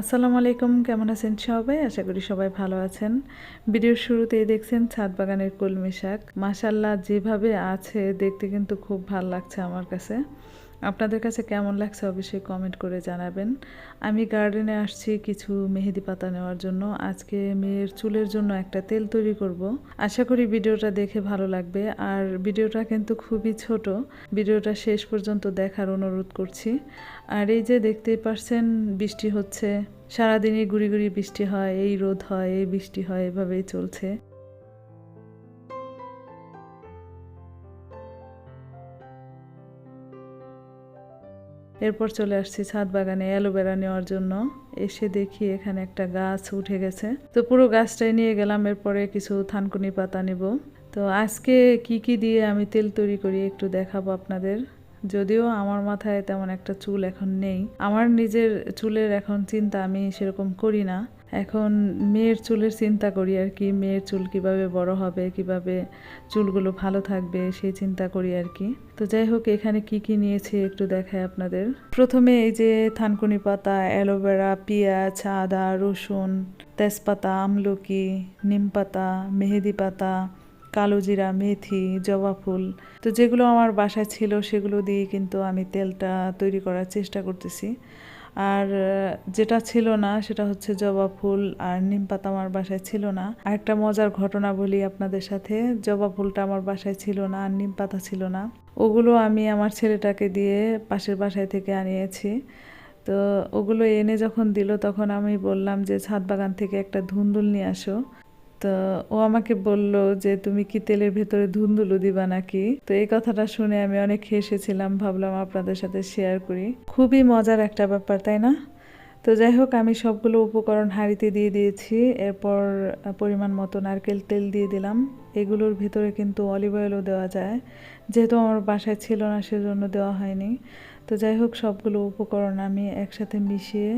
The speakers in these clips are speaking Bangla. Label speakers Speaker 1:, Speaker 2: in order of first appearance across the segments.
Speaker 1: আসসালামু আলাইকুম, কেমন আছেন সবাই? আশা করি সবাই ভালো আছেন। ভিডিওর শুরুতেই দেখছেন ছাদ বাগানের কলমি শাক। মাসাল্লাহ যেভাবে আছে, দেখতে কিন্তু খুব ভালো লাগছে আমার কাছে। আপনাদের কাছে কেমন লাগছে অবশ্যই কমেন্ট করে জানাবেন। আমি গার্ডেনে আসছি কিছু মেহেদি পাতা নেওয়ার জন্য। আজকে মেয়ের চুলের জন্য একটা তেল তৈরি করব। আশা করি ভিডিওটা দেখে ভালো লাগবে। আর ভিডিওটা কিন্তু খুবই ছোট। ভিডিওটা শেষ পর্যন্ত দেখার অনুরোধ করছি। আর এই যে দেখতেই পারছেন, বৃষ্টি হচ্ছে। সারাদিনই গুড়ি গুড়ি বৃষ্টি হয়, এই রোদ হয়, এই বৃষ্টি হয়, এভাবেই চলছে। এরপর চলে আসছি ছাদ বাগানে অ্যালোভেরা নেওয়ার জন্য। এসে দেখি এখানে একটা গাছ উঠে গেছে। তো পুরো গাছটাই নিয়ে গেলাম, এরপরে কিছু থানকুনি পাতা নেব। তো আজকে কি কি দিয়ে আমি তেল তৈরি করি একটু দেখাবো আপনাদের। যদিও আমার মাথায় তেমন একটা চুল এখন নেই। আমার নিজের চুলের এখন চিন্তা আমি সেরকম করি না। এখন মেয়ের চুলের চিন্তা করি আর কি, মেয়ের চুল কীভাবে বড় হবে, কীভাবে চুলগুলো ভালো থাকবে সেই চিন্তা করি আর কি। তো যাই হোক, এখানে কি কি নিয়েছি একটু দেখাই আপনাদের। প্রথমে এই যে থানকুনি পাতা, অ্যালোভেরা, পেঁয়াজ, আদা, রসুন, তেজপাতা, আমলকি, নিম পাতা, মেহেদি পাতা, কালো জিরা, মেথি, জবা ফুল। তো যেগুলো আমার বাসায় ছিল সেগুলো দিয়ে কিন্তু আমি তেলটা তৈরি করার চেষ্টা করতেছি। আর যেটা ছিল না সেটা হচ্ছে জবা ফুল আর নিম পাতা আমার বাসায় ছিল না। আর একটা মজার ঘটনা বলি আপনাদের সাথে, জবা ফুলটা আমার বাসায় ছিল না আর নিম পাতা ছিল না। ওগুলো আমি আমার ছেলেটাকে দিয়ে পাশের বাসায় থেকে আনিয়েছি। তো ওগুলো এনে যখন দিল তখন আমি বললাম যে ছাদ বাগান থেকে একটা ধুন্দুল নিয়ে আসো। তো ও আমাকে বলল যে, তুমি কি তেলের ভেতরে ধুন্দুলু দিবা নাকি? তো এই কথাটা শুনে আমি অনেক হেসেছিলাম, ভাবলাম আপনাদের সাথে শেয়ার করি। খুবই মজার একটা ব্যাপার, তাই না? তো যাই হোক, আমি সবগুলো উপকরণ হাঁড়িতে দিয়ে দিয়েছি, এরপর পরিমাণ মতো নারকেল তেল দিয়ে দিলাম। এগুলোর ভিতরে কিন্তু অলিভ অয়েলও দেওয়া যায়। যেহেতু আমার বাসায় ছিল না, সেজন্য দেওয়া হয়নি। তো যাই হোক, সবগুলো উপকরণ আমি একসাথে মিশিয়ে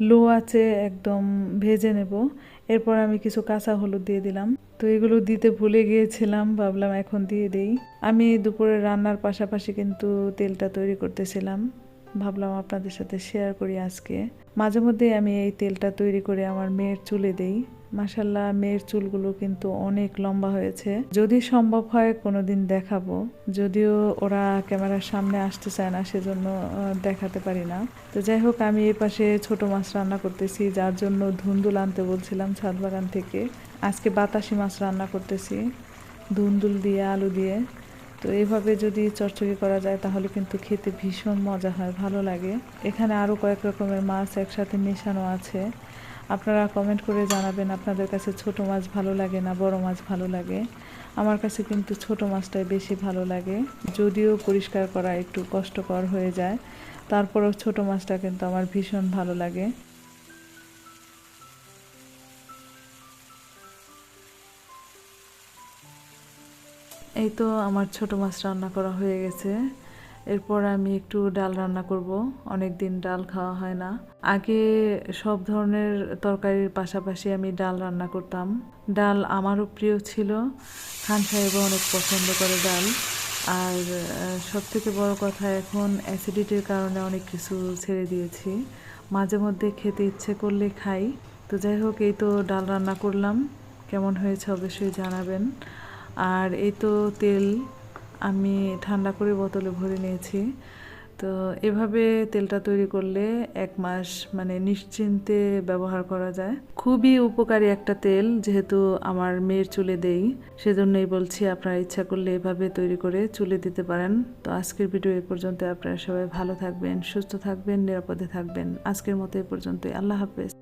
Speaker 1: লো আছে, একদম ভেজে নেব। এরপর আমি কিছু কাঁচা হলুদ দিয়ে দিলাম। তো এগুলো দিতে ভুলে গিয়েছিলাম, ভাবলাম এখন দিয়ে দেই। আমি দুপুরে রান্নার পাশাপাশি কিন্তু তেলটা তৈরি করতেছিলাম। ভাবলাম আপনাদের সাথে শেয়ার করি আজকে। মাঝে মধ্যে আমি এই তেলটা তৈরি করে আমার মেয়ের চুলে দেই। মাসাল্লাহ মেয়ের চুলগুলো কিন্তু অনেক লম্বা হয়েছে। যদি সম্ভব হয়, কোনোদিন দেখাবো। যদিও ওরা ক্যামেরার সামনে আসতে চায় না, সেজন্য দেখাতে পারি না। তো যাই হোক, আমি এই পাশে ছোট মাছ রান্না করতেছি, যার জন্য ধুন্দুল আনতে বলছিলাম ছাদ বাগান থেকে। আজকে বাতাসি মাছ রান্না করতেছি, ধুন্দুল দিয়ে, আলু দিয়ে। তো এইভাবে যদি চচ্চড়ি করা যায়, তাহলে কিন্তু খেতে ভীষণ মজা হয়, ভালো লাগে। এখানে আরও কয়েক রকমের মাছ একসাথে মেশানো আছে। আপনারা কমেন্ট করে জানাবেন, আপনাদের কাছে ছোট মাছ ভালো লাগে না, বড় মাছ ভালো লাগে? আমার কাছে কিন্তু ছোট মাছটাই বেশি ভালো লাগে। যদিও পরিষ্কার করা একটু কষ্টকর হয়ে যায়, তারপরেও ছোট মাছটা কিন্তু আমার ভীষণ ভালো লাগে। এই তো আমার ছোট মাছ রান্না করা হয়ে গেছে। এরপর আমি একটু ডাল রান্না করব। অনেক দিন ডাল খাওয়া হয় না। আগে সব ধরনের তরকারির পাশাপাশি আমি ডাল রান্না করতাম। ডাল আমারও প্রিয় ছিল। খান সাহেবও অনেক পছন্দ করে ডাল। আর সব থেকে বড় কথা এখন অ্যাসিডিটির কারণে অনেক কিছু ছেড়ে দিয়েছি। মাঝে মধ্যে খেতে ইচ্ছে করলে খাই। তো যাই হোক, এই তো ডাল রান্না করলাম। কেমন হয়েছে অবশ্যই জানাবেন। আর এই তো তেল আমি ঠান্ডা করে বোতলে ভরে নিয়েছি। তো এভাবে তেলটা তৈরি করলে এক মাস মানে নিশ্চিন্তে ব্যবহার করা যায়। খুবই উপকারী একটা তেল যেহেতু আমার মেয়ের চুলে দেই, সেজন্যই বলছি আপনারা ইচ্ছা করলে এভাবে তৈরি করে চুলে দিতে পারেন। তো আজকের ভিডিও এ পর্যন্ত, আপনারা সবাই ভালো থাকবেন, সুস্থ থাকবেন, নিরাপদে থাকবেন। আজকের মতো এ পর্যন্তই। আল্লাহ হাফেজ।